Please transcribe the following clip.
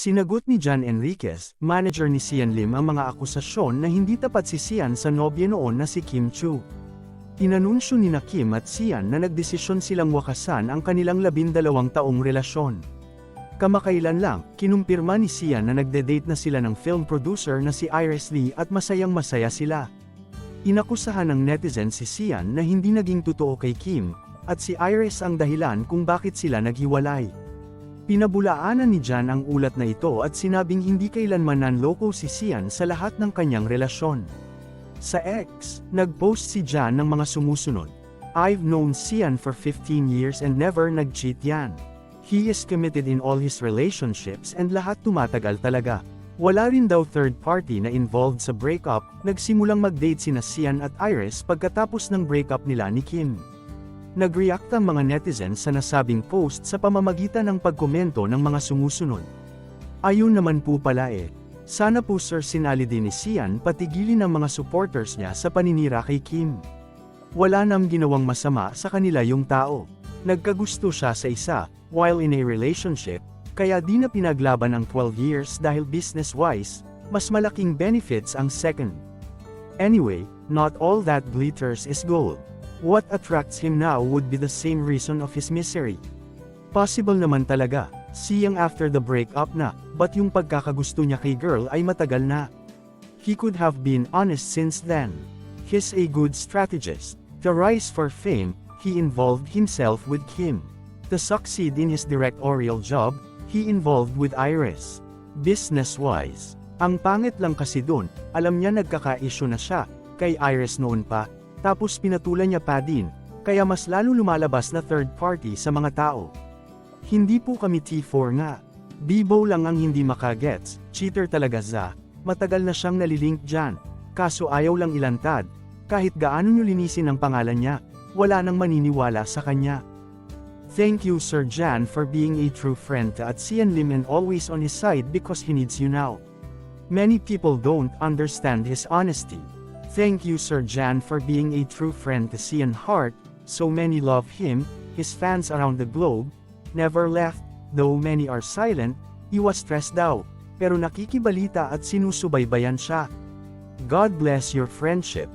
Sinagot ni John Enriquez, manager ni Sian Lim ang mga akusasyon na hindi tapat si Sian sa nobya noon na si Kim Chu. Inanunsyo ni na Kim at Sian na nagdesisyon silang wakasan ang kanilang labindalawang taong relasyon. Kamakailan lang, kinumpirma ni Sian na nagde-date na sila ng film producer na si Iris Lee at masayang masaya sila. Inakusahan ng netizen si Sian na hindi naging totoo kay Kim, at si Iris ang dahilan kung bakit sila naghiwalay. Pinabulaanan ni Jan ang ulat na ito at sinabing hindi kailanman nanloko si Sian sa lahat ng kanyang relasyon. Sa X, nag-post si Jan ng mga sumusunod. I've known Sian for 15 years and never nag-cheat yan. He is committed in all his relationships and lahat tumatagal talaga. Wala rin daw third party na involved sa breakup, nagsimulang mag-date sina Sian at Iris pagkatapos ng breakup nila ni Kim. Nag-react ang mga netizens sa nasabing post sa pamamagitan ng pagkomento ng mga sumusunod. Ayun naman po pala eh. Sana po sir sinali din ni Sian patigilin ang mga supporters niya sa paninira kay Kim. Wala nam ginawang masama sa kanila yung tao. Nagkagusto siya sa isa, while in a relationship, kaya di na pinaglaban ang 12 years dahil business-wise, mas malaking benefits ang second. Anyway, not all that glitters is gold. What attracts him now would be the same reason of his misery. Possible naman talaga, siyang after the breakup na, but yung pagkakagusto niya kay girl ay matagal na. He could have been honest since then. He's a good strategist. To rise for fame, he involved himself with Kim. To succeed in his directorial job, he involved with Iris. Business-wise, ang pangit lang kasi dun, alam niya nagkaka-issue na siya, kay Iris noon pa, tapos pinatulan niya pa din, kaya mas lalo lumalabas na third party sa mga tao. Hindi po kami T4 nga. Bibo lang ang hindi makagets, cheater talaga za, matagal na siyang nalilink dyan, kaso ayaw lang ilantad, kahit gaano nyo linisin ang pangalan niya, wala nang maniniwala sa kanya. Thank you Sir Jan for being a true friend to Atsian Lim and always on his side because he needs you now. Many people don't understand his honesty. Thank you Sir Jan for being a true friend to Sian Hart, so many love him, his fans around the globe, never left, though many are silent, he was stressed daw, pero nakikibalita at sinusubaybayan siya. God bless your friendship.